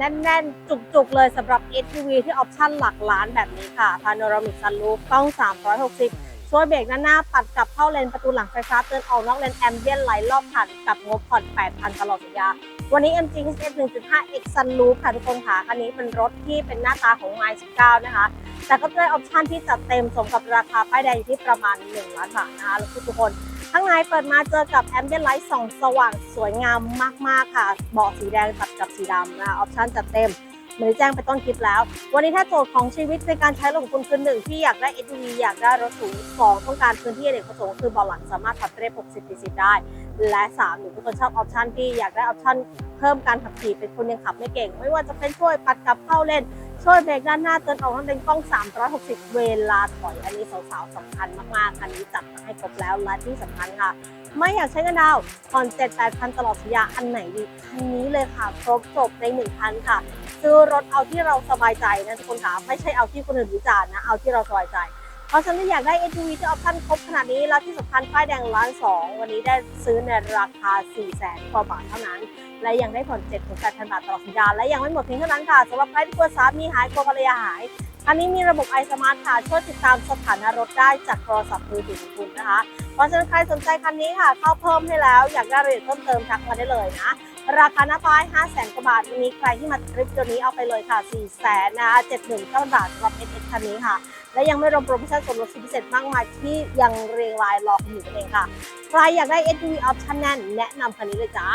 แน่น ๆ จุก ๆ เลยสำหรับ SUV ที่ออปชั่นหลักล้านแบบนี้ค่ะ Panoramic Sunroof กล้อง 360 ช่วยเบรกด้านหน้าปัดกลับเข้าเลนประตูหลังไฟฟ้าเตือนออกนอกเลนแอมเบียนไหลรอบคันกับงบผ่อน 8,000 ตลอดสัญญา วันนี้ MG HF 1.5 X Sunroof ค่ะทุกคนค่ะ คันนี้เป็นรถที่เป็นหน้าตาของ i 19นะคะ แต่ก็ได้ออปชั่นที่จัดเต็มสมกับราคาป้ายแดงอยู่ที่ประมาณ 1 ล้านบาทนะคะทุกคน ข้างในเปิดมาเจอกับแอมเบียนไลท์สองสว่างสวยงามมากๆค่ะ เบาะสีแดงตัดกับสีดำนะคะออปชั่นจัดเต็มเหมือนแจ้งไปต้นคลิปแล้ว วันนี้ถ้าโจทย์ของชีวิตในการใช้รถของคุณคือหนึ่งที่อยากได้ SUV อยากได้รถสูงสองต้องการพื้นที่อเนกประสงค์คือเบาะหลังสามารถพับได้ 60 40 ได้ และ3หรือทุกคนชอบออปชั่นที่อยากได้ออปชั่นเพิ่มการขับขี่เป็นคนยังขับไม่เก่ง ไม่ว่าจะเป็นช่วยปัดกลับเข้าเล่น ช่วยเบรกด้านหน้าเตือนออกมันเป็นกล้อง 360 เวลาถอย อันนี้สาวๆสำคัญมากๆ อันนี้จัดมาให้ครบแล้ว และที่สำคัญค่ะ ไม่อยากใช้เงินดาวน์ผ่อน7 8 0 0 ตลอดสัญญา อันไหนดีคันนี้เลยค่ะ ครบจบใน 1 คันค่ะ ซื้อรถเอาที่เราสบายใจนะทุกคนค่ะ ไม่ใช่เอาที่คนอื่นวิจารณ์นะ เอาที่เราสบายใจ เพราะฉะนั้อยากได้ SUV ที่ออปชั่นครบขนาดนี้แล้วที่สำคัญป้ายแดงล้านสองวันนี้ได้ซื้อในราคา 4 0 0แสนกว่าบาทเท่านั้น และยังได้ผ่อน7ถึง8,000บาทตลอดสัญญาและยังไม่หมดเพียงเท่านั้นค่ะสำหรับใครที่กลัวสามีหายกลัวภรรยาหายอันนี้มีระบบ i Smart ค่ะช่วยติดตามสถานะรถได้จากโทรศัพท์มือถือของคุณนะคะ เพราะฉะนั้นใครสนใจคันนี้ค่ะ เข้าเพิ่มให้แล้ว อยากได้รายละเอียดเพิ่มเติมทักมาได้เลยนะ ราคาหน้าป้าย 5 0 0 0 0กว่าบาทมีใครที่มาทริปตัวนี้เอาไปเลยค่ะ 4 0 0 0 0นะคะ79บาทสำหรับ SS คันนี้ค่ะ และยังไม่รวมโปรโมชั่นส่วนลดสุดพิเศษมากมายที่ยังเรียงรายรอคุณอยู่นั่นเองค่ะ ใครอยากได้ SUV option แน่นแนะนำคันนี้เลยจ้า